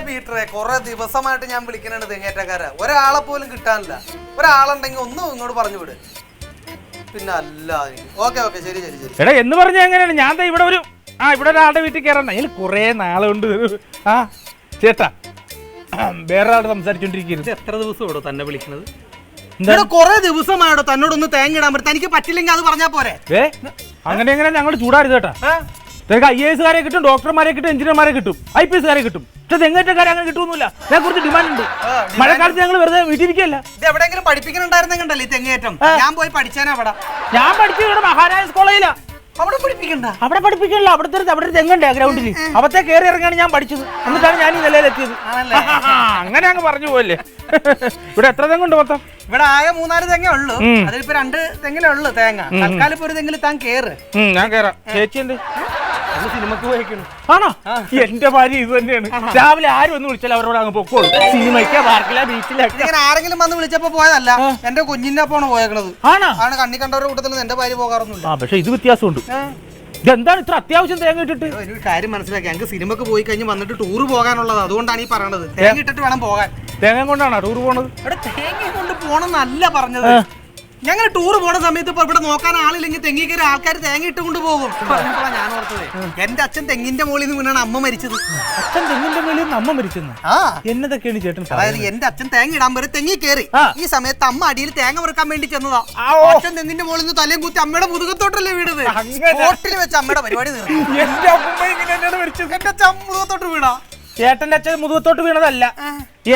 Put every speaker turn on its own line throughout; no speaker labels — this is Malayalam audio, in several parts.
പീറ്ററെ കുറെ ദിവസമായിട്ട് ഞാൻ വിളിക്കണുണ്ട് തെങ്ങേറ്റക്കാരെ. ഒരാളെ പോലും കിട്ടാനില്ല. ഒരാളുണ്ടെങ്കിൽ ഒന്നും ഇങ്ങോട്ട് പറഞ്ഞു വിട്. പിന്നെ അല്ല ഓക്കെ ഓക്കെ ശരി ശരി ശരി.
എടാ എന്ന് പറഞ്ഞാൽ എങ്ങനെയാണ്? ഞാൻ ദേ ഇവിടെ ഒരു ആ ഇവിടെ ഒരാളുടെ വീട്ടിൽ കയറണ്ട. അതിൽ കുറേ നാളുണ്ട്. ആ ചേട്ടാ വേറെ ആളോട് സംസാരിച്ചോണ്ടിരിക്കരുത്.
എത്ര ദിവസം ഇവിടെ തന്നെ വിളിക്കുന്നത് ഇവിടെ കുറെ ദിവസമായോ തന്നോടൊന്ന് തേങ്ങ ഇടാൻ പറ്റും. തനിക്ക് പറ്റില്ലെങ്കിൽ അത് പറഞ്ഞാ പോരെ.
ഏ? അങ്ങനെ എങ്ങനെ ഞങ്ങൾ ചൂടാരുത് കേട്ടാ. നിനക്ക് ഐ എസ് കാരെ കിട്ടും ഡോക്ടർമാരെ കിട്ടും എഞ്ചിനീയർമാരെ കിട്ടും ഐ പി എസ് കാരെ കിട്ടും. പക്ഷെ തെങ്ങേറ്റക്കാരെ അങ്ങനെ കിട്ടുമൊന്നുമില്ല ഞാൻ കുറച്ച് ഡിമാൻഡ് ഉണ്ട്. മഴക്കാലത്ത് ഞങ്ങൾ വെറുതെ വീട്ടിരിക്കല്ല
ഇത് എവിടെയെങ്കിലും പഠിപ്പിക്കണുണ്ടായിരുന്നെങ്കിണ്ടല്ലോ ഈ തെങ്ങേറ്റം. ഞാൻ പോയി പഠിച്ചാനാ അവിടെ.
ഞാൻ പഠിച്ചത് ഇവിടെ മഹാരാജാസ് കോളേജിലാ.
അവിടെ പഠിപ്പിക്കണ്ട.
അവിടെ പഠിപ്പിക്കണല്ലോ. അവിടുത്തെ അവിടെ തെങ്ങണ്ടേ ഗ്രൗണ്ടിൽ അവത്തെ കയറി ഇറങ്ങിയാണ് ഞാൻ പഠിച്ചത്. എന്നിട്ടാണ് ഞാൻ ഈ നിലയിലെത്തിയത്? അങ്ങനെ അങ്ങ് പറഞ്ഞു പോയല്ലേ ഇവിടെ എത്ര തെങ്ങുണ്ട് മൊത്തം?
ഇവിടെ ആകെ മൂന്നാൽ തെങ്ങേ ഉള്ളൂ. അതിലിപ്പോ രണ്ട് തെങ്ങിലേ ഉള്ളൂ തേങ്ങ. തൽക്കാലം ഇപ്പൊ ഒരു തെങ്ങിൽ താൻ കേറ്.
ഞാൻ കയറാം ചേച്ചി ഉണ്ട്
സിനിമക്ക് പോയേക്കണം
ആണോ? എന്റെ ഭാര്യ ഇത് തന്നെയാണ്. രാവിലെ ആരും ഒന്ന് വിളിച്ചാൽ അവരോട് അങ്ങ് പൊക്കോളൂ. സിനിമയ്ക്ക് പാർക്കില ബീച്ചിലൊക്കെ.
ഇങ്ങനെ ആരെങ്കിലും വന്ന് വിളിച്ചപ്പോ പോയതല്ല. എന്റെ കുഞ്ഞിന്റെ അപ്പാണ് പോയേക്കണത്.
ആണോ?
ആണ് കണ്ണി കണ്ടവരുടെ കൂട്ടത്തിൽ എന്റെ ഭാര്യ പോകാറൊന്നുമില്ല.
ആ പക്ഷെ ഇത് വ്യത്യാസമുണ്ട്. എന്താണ് ഇത്ര അത്യാവശ്യം തേങ്ങ ഇട്ടിട്ട്?
ഒരു കാര്യം മനസ്സിലാക്കി. ഞങ്ങൾക്ക് സിനിമക്ക് പോയി കഴിഞ്ഞ് വന്നിട്ട് ടൂർ പോകാനുള്ളത് അതുകൊണ്ടാണ് ഈ പറയണത്. തേങ്ങ ഇട്ടിട്ട് വേണം പോകാൻ.
തേങ്ങ കൊണ്ടാണോ ടൂർ പോണത്?
ഇവിടെ തേങ്ങ കൊണ്ട് പോണെന്നല്ല പറഞ്ഞത്. ഞങ്ങൾ ടൂർ പോണ സമയത്ത് ഇപ്പൊ ഇവിടെ നോക്കാൻ ആളില്ലെങ്കിൽ തെങ്ങി കയറി ആൾക്കാർ തേങ്ങ ഇട്ട് കൊണ്ടുപോകും ഞാൻ ഓർത്തത്. എന്റെ അച്ഛൻ തെങ്ങിന്റെ മുകളിൽ നിന്ന് വീണാണ് അമ്മ മരിച്ചത്.
അച്ഛൻ തെങ്ങിന്റെ മുകളിൽ നിന്ന് അമ്മ മരിച്ചെന്ന്?
ആ.
എന്നതൊക്കെയാണ് ചേട്ടൻ
അതായത് എന്റെ അച്ഛൻ തേങ്ങ ഇടാൻ വരെ തെങ്ങി കയറി. ഈ സമയത്ത് അമ്മ അടിയിൽ തേങ്ങ വെറുക്കാൻ വേണ്ടി ചെന്നതാ. അച്ഛൻ തെങ്ങിന്റെ മുകളിൽ നിന്ന് തലയും കുത്തി അമ്മയുടെ മുതുകത്തോട്ടല്ലേ വീണത്. ഹോട്ടലിൽ വെച്ച് അമ്മയുടെ പരിപാടി
എന്റെ മരിച്ചത്.
അച്ഛൻ മുതുകത്തോട്ട് വീണാ.
ചേട്ടന്റെ അച്ഛൻ മുതുകത്തോട്ട് വീണതല്ല.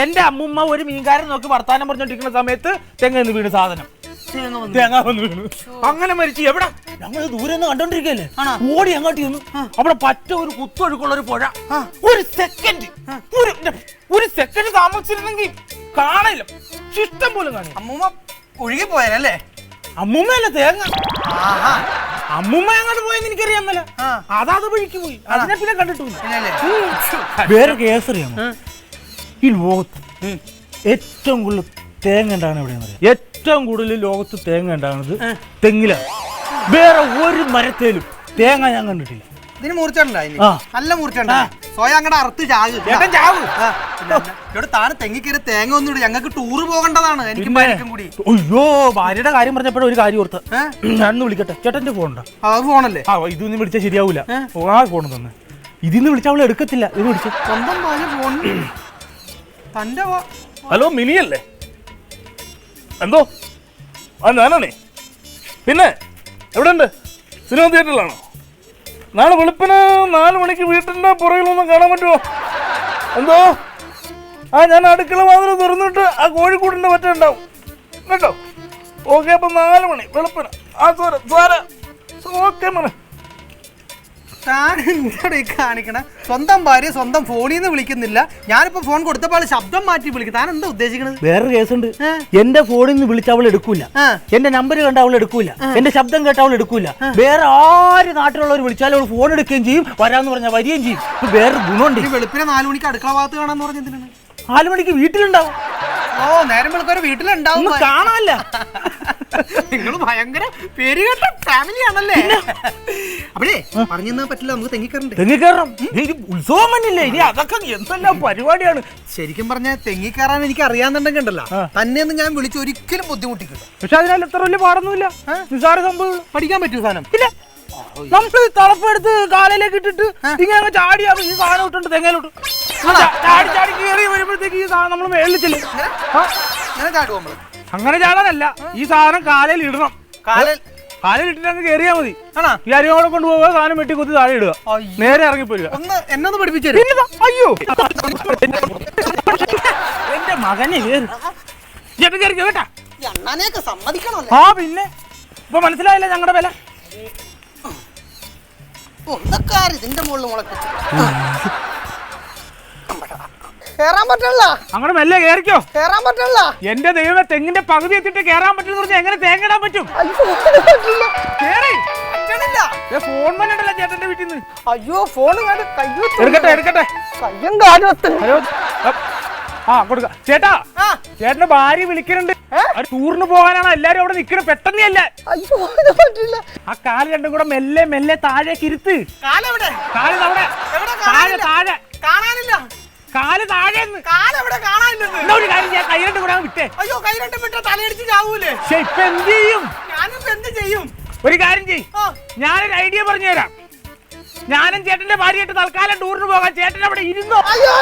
എന്റെ അമ്മുമ്മ ഒരു മീൻകാരൻ നോക്കി വർത്താനം പറഞ്ഞോണ്ടിരിക്കുന്ന സമയത്ത് തെങ്ങ് വീണ് സാധനം.
തേങ്ങ വന്നു.
തേങ്ങ വന്ന് വീണു. അങ്ങനെ മരിച്ചു. എവിടെ? ഞങ്ങൾ ദൂരെ നിന്ന് കണ്ടോണ്ടിരിക്കല്ലേ ഓടി അങ്ങോട്ട് ചെന്നു. അവിടെ പറ്റ ഒരു കുത്തൊഴുക്കുള്ള ഒരു പുഴ. ഒരു സെക്കൻഡ് ഒരു ഒരു സെക്കൻഡ് താമസിച്ചിരുന്നെങ്കിൽ കാണില്ല. ഇഷ്ടം പോലും കാണില്ല.
അമ്മൂമ്മ ഒഴുകി പോയാലല്ലേ?
അമ്മൂമ്മയല്ലേ തേങ്ങ? അമ്മുമ്മ അങ്ങോട്ട് പോയെന്ന് എനിക്കറിയാൻ മേല. അതാത് വഴിക്ക് പോയി. അതിനെ പിന്നെ കണ്ടിട്ടില്ല? വേറെ കേസറിയാമോ ഈ ലോകത്ത് ഏറ്റവും കൂടുതൽ തേങ്ങ എവിടെയാണെന്ന് അറിയാം? ഏറ്റവും കൂടുതൽ ലോകത്ത് തേങ്ങ ഉണ്ടാകുന്നത് തെങ്ങിലാണ് വേറെ ഒരു മരത്തേലും തേങ്ങ ഞാൻ കണ്ടിട്ടില്ല.
ഇതിന് മൂർച്ചയുണ്ടോ അതിന്?
ആ.
നല്ല മൂർച്ചയുണ്ടോ? സ്വയം അങ്ങടെ അറുത്ത് ചാക് പിന്നെ ഇവിടെ താൻ തെങ്ങിക്കറി തേങ്ങ ഒന്നും ഞങ്ങൾക്ക് ടൂറ് പോകേണ്ടതാണ്. എനിക്ക് ഭാര്യക്കും കൂടി.
അയ്യോ ഭാര്യയുടെ കാര്യം പറഞ്ഞപ്പോഴും ഒരു കാര്യം ഓർത്ത്. ഞാൻ വിളിക്കട്ടെ. ചേട്ടന്റെ ഫോൺ
ആ, ഫോണല്ലേ
ആ ഇതൊന്നും വിളിച്ചാൽ ശരിയാവൂല. ആ. ഫോൺ തന്നെ. ഇതിന്ന് വിളിച്ചാൽ അവൾ എടുക്കത്തില്ല. ഇത് വിളിച്ചു.
സ്വന്തം ഭാര്യ ഫോൺ തന്റെ
ഹലോ മിനിയല്ലേ? എന്തോ? ആ ഞാനാണേ. പിന്നെ എവിടെ ഉണ്ട് സിനിമ തിയേറ്ററിലാണോ? നാളെ വെളുപ്പിന് നാല് മണിക്ക് വീട്ടിന്റെ പുറകിലൊന്നും കാണാൻ പറ്റുമോ? എന്തോ? ആ ഞാൻ അടുക്കള വാതിൽ തുറന്നിട്ട് ആ കോഴിക്കൂടിന്റെ പറ്റ ഉണ്ടാവും. കേട്ടോ? ഓക്കെ അപ്പം നാല് മണി വെളുപ്പിന്. ആ സാറ് സാറ് ഓക്കെ മോനെ.
താൻ എന്താണ് കാണിക്കണ? സ്വന്തം ഭാര്യ സ്വന്തം ഫോണിൽ നിന്ന് വിളിക്കുന്നില്ല. ഞാനിപ്പോ ഫോൺ കൊടുത്തപ്പോൾ അവൾ ശബ്ദം മാറ്റി വിളിക്കും താൻ എന്താ ഉദ്ദേശിക്കുന്നത്
വേറൊരു കേസുണ്ട്? എന്റെ ഫോണിൽ നിന്ന് വിളിച്ച അവൾ എടുക്കൂല. എന്റെ നമ്പർ കണ്ട അവൾ എടുക്കൂല. എന്റെ ശബ്ദം കേട്ട അവൾ എടുക്കൂല. വേറെ ആര് നാട്ടിലുള്ളവർ വിളിച്ചാലും അവൾ ഫോൺ എടുക്കുകയും ചെയ്യും. വരാന്ന് പറഞ്ഞാൽ വരികയും ചെയ്യും. വേറെ ഗുണമുണ്ട്.
വെളുപ്പിനെ നാലു മണിക്ക് അടുക്കള ഭാഗത്ത് കാണാന്ന് പറഞ്ഞ
നാലു മണിക്ക് വീട്ടിലുണ്ടാവും.
ഓ നേരം വെളുക്കൊരു വീട്ടിലുണ്ടാവും.
കാണാല്ല കാണാനല്ല.
നിങ്ങൾ ഭയങ്കര പേരുകേട്ട ഫാമിലി ആണല്ലേ? അപ്പഴേ പറഞ്ഞു പറ്റില്ല നമുക്ക് തെങ്ങിക്കറണ്ട്
തെങ്ങിക്കറണം ഇത് ഉത്സവം തന്നെയല്ലേ ഇനി അതൊക്കെ എന്തെല്ലാം പരിപാടിയാണ്?
ശരിക്കും പറഞ്ഞാൽ തെങ്ങിക്കയറാൻ എനിക്ക് അറിയാന്നുണ്ടെങ്കിൽ ഉണ്ടല്ലോ. തന്നെയെന്ന് ഞാൻ വിളിച്ച് ഒരിക്കലും ബുദ്ധിമുട്ടിക്കില്ല.
പക്ഷെ അതിനാൽ എത്ര വലിയ പാടൊന്നുമില്ല. നിസാര സംഭവം
പഠിക്കാൻ പറ്റൂ സാധനം.
ഇല്ല. നമ്മൾ തളപ്പെടുത്ത് കാലയിലേക്ക് ഇട്ടിട്ട് ഇങ്ങനെ ചാടി ഈ സാധനം ഇട്ടുണ്ട് തെങ്ങയിലോട്ട്. ചാടി ചാടി കയറി വരുമ്പോഴത്തേക്ക് ഈ സാധനം നമ്മൾ മേളിൽ ചെല്ലും.
നമ്മൾ?
അങ്ങനെ ചാടാനല്ല. ഈ സാധനം കാലയിൽ ഇടണം.
കാലിൽ?
കാലയിൽ ഇട്ടിട്ട് അങ്ങ് കയറിയാ മതി.
ആണോ?
ഈ അരിയോടെ കൊണ്ടുപോവുക സാധനം വെട്ടി കുത്തി താഴെ ഇടുക.
അയ്യോ.
നേരെ ഇറങ്ങിപ്പോരുക.
ഒന്ന് എന്നൊന്ന് പഠിപ്പിച്ചു തരും
പിന്നെന്താ? അയ്യോ. എന്റെ മകനെ കേറ്. ചേട്ടൻ കയറി കേട്ടാ.
അണ്ണാനെയൊക്കെ സമ്മതിക്കണമല്ലേ?
ആ പിന്നെ. ഇപ്പൊ മനസ്സിലായില്ല ഞങ്ങളുടെ വില?
ഇതിന്റെ മുകളിൽ മുളപ്പിച്ചു? കേറാൻ പറ്റല്ല
അങ്ങോട്ട് മെല്ലെ കേറിക്കോ.
കേറാൻ പറ്റല്ല
എന്റെ ദൈവമേ തെങ്ങിന്റെ പകുതി എത്തിട്ട് കേറാൻ പറ്റില്ല പറഞ്ഞാൽ എങ്ങനെ തേങ്ങടാൻ പറ്റും? കേറി. ഫോൺ വന്നിട്ടല്ല ചേട്ടന്റെ വീട്ടിൽ നിന്ന്?
അയ്യോ ഫോൺ
എടുക്കട്ടെ എടുക്കട്ടെ.
കയ്യും
അയ്യോ ആ കൊടുക്ക. ചേട്ടാ ചേട്ടന്റെ ഭാര്യ വിളിക്കുന്നുണ്ട് ടൂറിന് പോകാനാണ് എല്ലാരും അവിടെ നിക്കണ.
ഇത് പറ്റില്ല
ആ കാൽ രണ്ടും കൂടെ മെല്ലെ മെല്ലെ താഴേക്ക് ഇരുത്ത്.
കാലെവിടെ?
കാൽ അവിടെ താഴെ താഴെ. കാൽ താഴെ
കാലെവിടെ കാണാനില്ലെന്ന്.
എന്നാ ഒരു കാര്യം ഞാൻ കൈ രണ്ട് കൂടെ വിട്ടേ.
അയ്യോ കൈ രണ്ട് വിട്ട തലയടിച്ച് ചാവൂലേ?
പക്ഷെ ഇപ്പൊ എന്ത് ചെയ്യും?
ഞാനിപ്പോ എന്ത് ചെയ്യും?
ഒരു കാര്യം ചെയ്
ആ.
ഞാനൊരു ഐഡിയ പറഞ്ഞു തരാം ഞാനും ചേട്ടന്റെ ഭാര്യയായിട്ട് തൽക്കാലം ടൂറിന് പോകാം. ചേട്ടൻ അവിടെ ഇരുന്നോ?
അയ്യോ